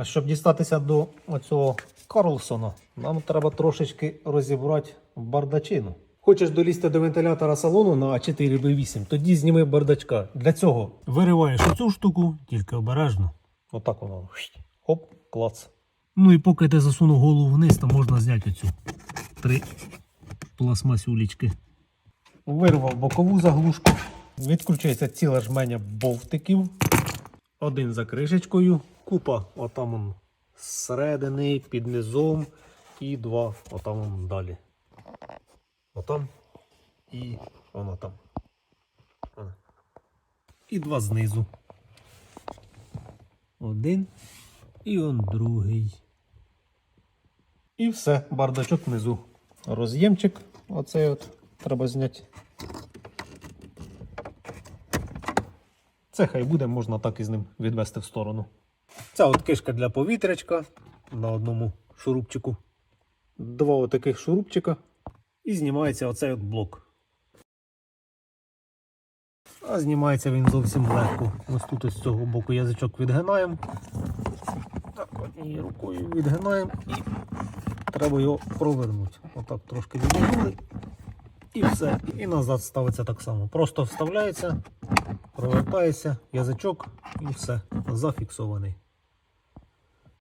А щоб дістатися до оцього Карлсона, нам треба трошечки розібрати бардачину. Хочеш долізти до вентилятора салону на 4B8, тоді зніми бардачка. Для цього Вириваєш оцю штуку, тільки обережно. отак воно. Хоп, клац. Ну і поки ти засунув голову вниз, то можна зняти оцю три пластмасюлічки. Вирвав бокову заглушку. Відкручується ціла жменя бовтиків. Один за кришечкою, купа отам зсередини, під низом, і два отам далі. Отам і воно там. І два знизу. Один і он другий. І все, бардачок внизу. Роз'ємчик, оцей от треба зняти. Це хай буде, можна так із ним відвести в сторону. Ця от кишка для повітрячка на одному шурупчику. Два отаких шурупчика. І знімається оцей от блок. А знімається він зовсім легко. Ось тут з цього боку язичок відгинаємо. Так, однією рукою відгинаємо і треба його провернути. Отак трошки відігнули. І все. І назад ставиться так само. Просто вставляється, провертається, язичок і все. Зафіксований.